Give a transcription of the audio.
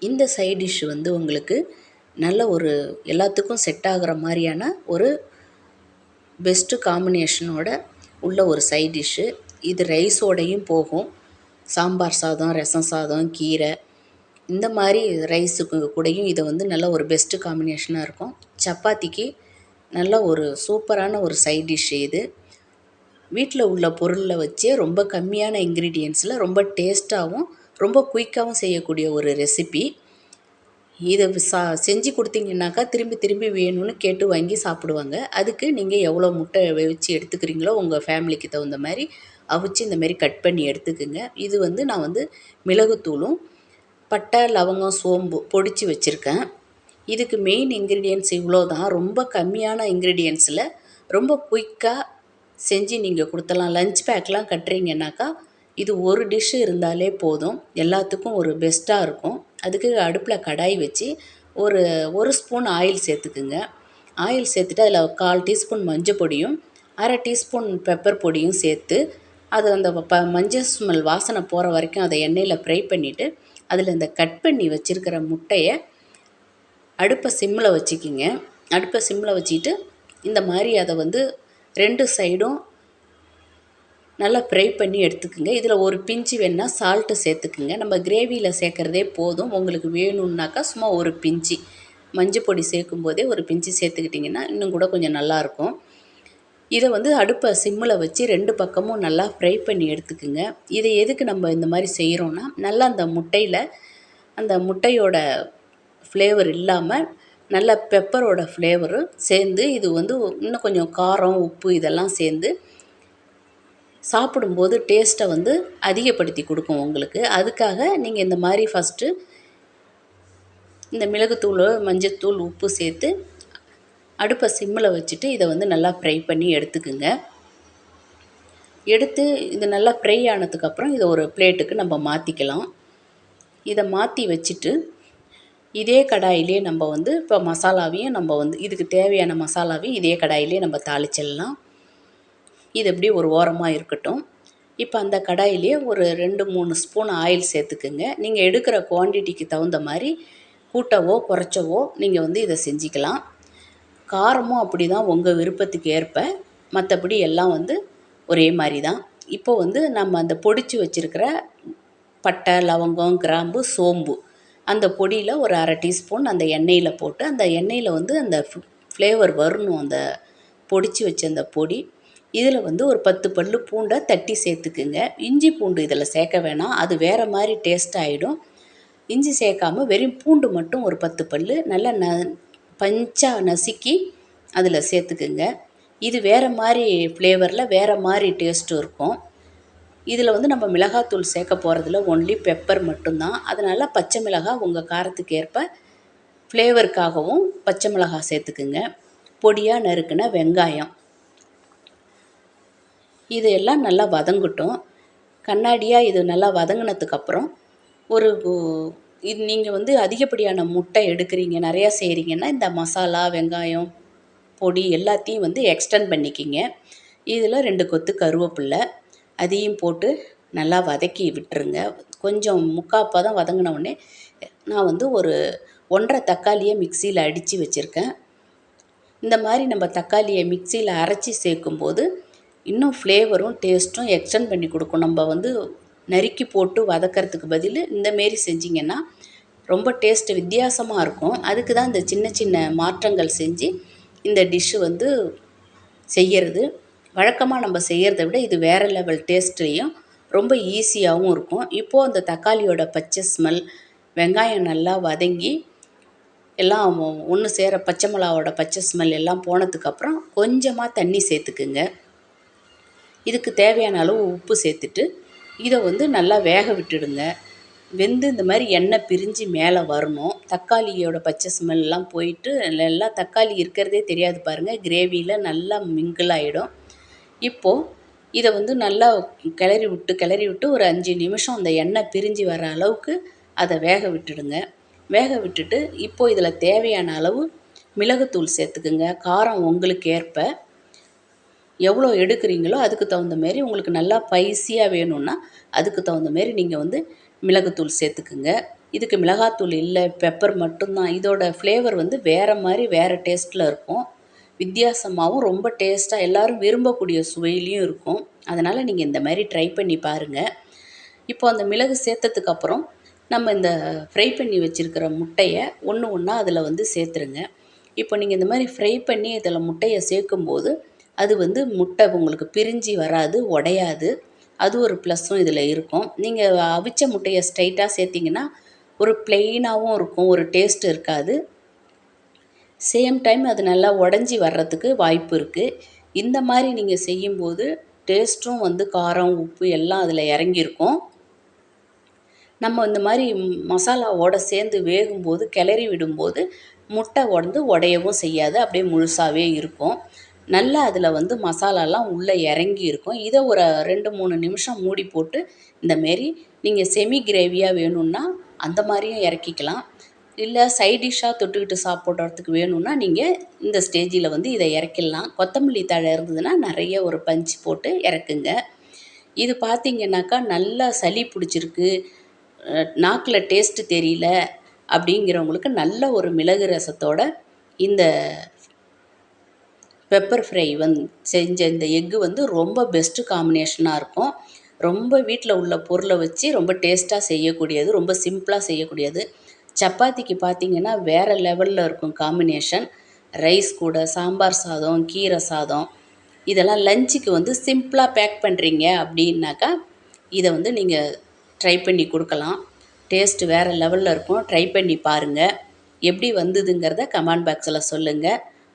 இந்த side dish வந்து உங்களுக்கு நல்ல ஒரு எல்லாத்துக்கும் செட் ஆகிற மாதிரியான ஒரு பெஸ்ட்டு காம்பினேஷனோட உள்ள ஒரு சைட் டிஷ்ஷு இது ரைஸோடையும் போகும். சாம்பார் சாதம் ரசம் சாதம் கீரை. இந்த மாதிரி ரைஸுக்கு கூடயும் இதை வந்து நல்ல ஒரு பெஸ்ட்டு காம்பினேஷனாக இருக்கும். சப்பாத்திக்கு நல்ல ஒரு சூப்பரான ஒரு சைட் டிஷ் இது. வீட்டில் உள்ள பொருளில் வச்சே ரொம்ப கம்மியான இன்க்ரீடியன்ஸில் ரொம்ப டேஸ்ட்டாகவும் ரொம்ப குயிக்காகவும் செய்யக்கூடிய ஒரு ரெசிபி இதை சா செஞ்சு கொடுத்தீங்கன்னாக்கா திரும்பி திரும்பி வேணும்னு கேட்டு வாங்கி சாப்பிடுவாங்க. அதுக்கு நீங்கள் எவ்வளோ முட்டை வெவிச்சு எடுத்துக்கிறீங்களோ உங்கள் ஃபேமிலிக்கு தகுந்த மாதிரி அவிச்சு இந்த மாதிரி கட் பண்ணி எடுத்துக்கோங்க. இது வந்து நான் வந்து மிளகுத்தூளும் பட்டை லவங்கம் சோம்பு பொடிச்சு வச்சுருக்கேன். இதுக்கு மெயின் இன்க்ரீடியன்ஸ் இவ்வளோ தான் ரொம்ப கம்மியான இன்க்ரீடியன்ஸில் ரொம்ப குயிக்காக செஞ்சு நீங்கள் கொடுத்தலாம். லஞ்ச் பேக்லாம் கட்டுறீங்கன்னாக்கா இது ஒரு டிஷ்ஷு இருந்தாலே போதும். எல்லாத்துக்கும் ஒரு பெஸ்ட்டாக இருக்கும். அதுக்கு அடுப்பில் கடாய் வச்சு ஒரு ஒரு ஸ்பூன் ஆயில் சேர்த்துக்குங்க. ஆயில் சேர்த்துட்டு அதில் கால் டீஸ்பூன் மஞ்சள் பொடியும் அரை டீஸ்பூன் பெப்பர் பொடியும் சேர்த்து அது அந்த ப மஞ்சள் ஸ்மெல் வாசனை போகிற வரைக்கும் அதை எண்ணெயில் ஃப்ரை பண்ணிவிட்டு அதில் இந்த கட் பண்ணி வச்சுருக்கிற முட்டையை அடுப்பை சிம்மில் வச்சுக்கிங்க. அடுப்பை சிம்மில் வச்சுக்கிட்டு இந்த மாதிரி அதை வந்து ரெண்டு சைடும் நல்லா ஃப்ரை பண்ணி எடுத்துக்கோங்க. இதில் ஒரு பிஞ்சு வேணால் சால்ட்டு சேர்த்துக்குங்க. நம்ம கிரேவியில் சேர்க்குறதே போதும். உங்களுக்கு வேணும்னாக்கா சும்மா ஒரு பிஞ்சு. மஞ்சள் பொடி சேர்க்கும் போதே ஒரு பிஞ்சு சேர்த்துக்கிட்டிங்கன்னா இன்னும் கூட கொஞ்சம் நல்லாயிருக்கும் இதை வந்து அடுப்பை சிம்மில் வச்சு ரெண்டு பக்கமும் நல்லா ஃப்ரை பண்ணி எடுத்துக்குங்க. இதை எதுக்கு நம்ம இந்த மாதிரி செய்கிறோன்னா நல்லா அந்த முட்டையில் அந்த முட்டையோட ஃப்ளேவர் இல்லாமல் நல்ல பெப்பரோட ஃப்ளேவரும் சேர்ந்து இது வந்து இன்னும் கொஞ்சம் காரம் உப்பு இதெல்லாம் சேர்ந்து சாப்பிடும்போது டேஸ்ட்டை வந்து அதிகப்படுத்தி கொடுக்கும் உங்களுக்கு. அதுக்காக நீங்கள் இந்த மாதிரி ஃபஸ்ட்டு இந்த மிளகுத்தூள் மஞ்சத்தூள் உப்பு சேர்த்து அடுப்பை சிம்மில் வச்சுட்டு இதை வந்து நல்லா ஃப்ரை பண்ணி எடுத்துக்குங்க. எடுத்து இது நல்லா ஃப்ரை ஆனதுக்கப்புறம் இதை ஒரு பிளேட்டுக்கு நம்ம மாற்றிக்கலாம் இதை மாற்றி வச்சுட்டு இதே கடாயிலே நம்ம வந்து இப்போ மசாலாவையும் நம்ம வந்து இதுக்கு தேவையான மசாலாவையும் இதே கடாயிலே நம்ம தாளிச்சிடலாம். இது எப்படி ஒரு ஓரமாக இருக்கட்டும். இப்போ அந்த கடாயிலே ஒரு ரெண்டு மூணு ஸ்பூன் ஆயில் சேர்த்துக்குங்க. நீங்கள் எடுக்கிற குவான்டிட்டிக்கு தகுந்த மாதிரி கூட்டவோ குறைச்சவோ நீங்கள் வந்து இதை செஞ்சுக்கலாம். காரமும் அப்படி தான் உங்கள் விருப்பத்துக்கு ஏற்ப. மற்றபடி எல்லாம் வந்து ஒரே மாதிரி தான் இப்போ வந்து நம்ம அந்த பொடிச்சு வச்சுருக்கிற பட்டை லவங்கம் கிராம்பு சோம்பு அந்த பொடியில் ஒரு அரை டீஸ்பூன் அந்த எண்ணெயில் போட்டு அந்த எண்ணெயில் வந்து அந்த ஃப்ளேவர் வரணும் அந்த பொடிச்சு வச்ச அந்த பொடி. இதில் வந்து ஒரு பத்து பல் பூண்டை தட்டி சேர்த்துக்குங்க. இஞ்சி பூண்டு இதில் சேர்க்க வேணாம். அது வேறு மாதிரி டேஸ்ட் ஆகிடும் இஞ்சி சேர்க்காம வெறும் பூண்டு மட்டும் ஒரு பத்து பல் நல்லா ந பஞ்சாக நசுக்கி அதில் சேர்த்துக்குங்க. இது வேறு மாதிரி ஃப்ளேவரில் வேறு மாதிரி டேஸ்ட்டும் இருக்கும். இதில் வந்து நம்ம மிளகாத்தூள் சேர்க்க போகிறதுல ஒன்லி பெப்பர் மட்டும்தான். அதனால் பச்சை மிளகாய் உங்கள் காரத்துக்கு ஏற்ப ஃப்ளேவருக்காகவும் பச்சை மிளகாய் சேர்த்துக்குங்க. பொடியாக நறுக்குன வெங்காயம். இதையெல்லாம் நல்லா வதங்கட்டும். கண்ணாடியாக இது நல்லா வதங்கினதுக்கப்புறம் ஒரு இது நீங்கள் வந்து அதிகப்படியான முட்டை எடுக்கிறீங்க நிறையா செய்கிறீங்கன்னா இந்த மசாலா வெங்காயம் பொடி எல்லாத்தையும் வந்து எக்ஸ்டெண்ட் பண்ணிக்கிங்க. இதில் ரெண்டு கொத்து கருவேப்பில்லை அதையும் போட்டு நல்லா வதக்கி விட்டுருங்க. கொஞ்சம் முக்கால் பதம் வதங்கின உடனே நான் வந்து ஒரு ஒன்றரை தக்காளியை மிக்சியில் அடித்து வச்சுருக்கேன். இந்த மாதிரி நம்ம தக்காளியை மிக்சியில் அரைச்சி சேர்க்கும்போது இன்னும் ஃப்ளேவரும் டேஸ்ட்டும் எக்ஸ்டெண்ட் பண்ணி கொடுக்கும். நம்ம வந்து நறுக்கி போட்டு வதக்கிறதுக்கு பதில் இந்தமாரி செஞ்சிங்கன்னா ரொம்ப டேஸ்ட்டு வித்தியாசமாக இருக்கும். அதுக்கு தான் இந்த சின்ன சின்ன மாற்றங்கள் செஞ்சு இந்த டிஷ்ஷு வந்து செய்கிறது வழக்கமாக நம்ம செய்கிறத விட இது வேறு லெவல் டேஸ்ட்லேயும் ரொம்ப ஈஸியாகவும் இருக்கும். இப்போது அந்த தக்காளியோட பச்சை ஸ்மெல் வெங்காயம் நல்லா வதங்கி எல்லாம் ஒன்று சேர பச்சை மிளகாவோட பச்சை ஸ்மெல் எல்லாம் போனதுக்கப்புறம் கொஞ்சமாக தண்ணி சேர்த்துக்குங்க. இதுக்கு தேவையான அளவு உப்பு சேர்த்துட்டு இதை வந்து நல்லா வேக விட்டுடுங்க. வெந்து இந்த மாதிரி எண்ணெய் பிரிஞ்சு மேலே வரணும். தக்காளியோட பச்சை ஸ்மெல்லாம் போயிட்டு நல்லா தக்காளி இருக்கிறதே தெரியாது பாருங்கள் கிரேவியில் நல்லா மிங்கிள் ஆகிடும் இப்போது இதை வந்து நல்லா கிளறி விட்டு கிளறி விட்டு ஒரு அஞ்சு நிமிஷம் அந்த எண்ணெய் பிரிஞ்சு வர அளவுக்கு அதை வேக விட்டுடுங்க. வேக விட்டுட்டு இப்போது இதில் தேவையான அளவு மிளகுத்தூள் சேர்த்துக்குங்க. காரம் உங்களுக்கு ஏற்ப. எவ்வளோ எடுக்கிறீங்களோ அதுக்கு தகுந்த மாரி உங்களுக்கு நல்லா ஸ்பைசியாக வேணும்னா அதுக்கு தகுந்த மாரி நீங்கள் வந்து மிளகுத்தூள் சேர்த்துக்குங்க. இதுக்கு மிளகாத்தூள் இல்லை பெப்பர் மட்டும்தான். இதோட ஃப்ளேவர் வந்து வேறு மாதிரி வேறு டேஸ்ட்டில் இருக்கும். வித்தியாசமாகவும் ரொம்ப டேஸ்ட்டாக எல்லோரும் விரும்பக்கூடிய சுவையிலையும் இருக்கும். அதனால் நீங்கள் இந்த மாதிரி ட்ரை பண்ணி பாருங்கள் இப்போ அந்த மிளகு சேர்த்ததுக்கப்புறம் நம்ம இந்த ஃப்ரை பண்ணி வச்சுருக்கிற முட்டையை ஒன்று ஒன்றா அதில் வந்து சேர்த்துருங்க. இப்போ நீங்கள் இந்த மாதிரி ஃப்ரை பண்ணி இதில் முட்டையை சேர்க்கும்போது அது வந்து முட்டை உங்களுக்கு பிரிஞ்சு வராது உடையாது. அது ஒரு ப்ளஸ்ஸும் இதில் இருக்கும். நீங்கள் அவிச்ச முட்டையை ஸ்ட்ரைட்டாக சேர்த்திங்கன்னா ஒரு ப்ளெயினாகவும் இருக்கும் ஒரு டேஸ்ட் இருக்காது. சேம் டைம் அது நல்லா உடஞ்சி வர்றதுக்கு வாய்ப்பு இருக்குது இந்த மாதிரி நீங்கள் செய்யும்போது டேஸ்ட்டும் வந்து காரம் உப்பு எல்லாம் அதில் இறங்கியிருக்கும். நம்ம இந்த மாதிரி மசாலாவோடு சேர்ந்து வேகும்போது கிளறி விடும்போது முட்டை உடந்து உடையவும் செய்யாது அப்படியே முழுசாகவே இருக்கும். நல்லா அதில் வந்து மசாலாலாம் உள்ளே இறங்கி இருக்கும். இதை ஒரு ரெண்டு மூணு நிமிஷம் மூடி போட்டு இந்தமாரி நீங்கள் செமி கிரேவியாக வேணும்னா அந்த மாதிரியும் இறக்கிக்கலாம். இல்லை சைட் டிஷ்ஷாக தொட்டுக்கிட்டு சாப்பிட்றதுக்கு வேணும்னா நீங்கள் இந்த ஸ்டேஜில் வந்து இதை இறக்கிடலாம். கொத்தமல்லி தழை இருந்ததுன்னா நிறைய ஒரு பஞ்சு போட்டு இறக்குங்க. இது பார்த்திங்கனாக்கா நல்லா சளி பிடிச்சிருக்கு. நாக்கில் டேஸ்ட்டு தெரியல அப்படிங்கிறவங்களுக்கு நல்ல ஒரு மிளகு ரசத்தோட இந்த பெப்பர் ஃப்ரை வந் செஞ்ச இந்த எக்கு வந்து ரொம்ப பெஸ்ட்டு காம்பினேஷனாக இருக்கும். ரொம்ப வீட்டில் உள்ள பொருளை வச்சு ரொம்ப டேஸ்ட்டாக செய்யக்கூடியது ரொம்ப சிம்பிளாக செய்யக்கூடியது. சப்பாத்திக்கு பார்த்திங்கன்னா வேறு லெவலில் இருக்கும் காம்பினேஷன் ரைஸ் கூட சாம்பார் சாதம் கீரை சாதம். இதெல்லாம் லஞ்சுக்கு வந்து சிம்பிளாக பேக் பண்ணுறீங்க அப்படின்னாக்கா இதை வந்து நீங்கள் ட்ரை பண்ணி கொடுக்கலாம். டேஸ்ட்டு வேறு லெவலில் இருக்கும். ட்ரை பண்ணி பாருங்கள் எப்படி வந்ததுங்கிறத கமெண்ட் பாக்ஸில் சொல்லுங்கள்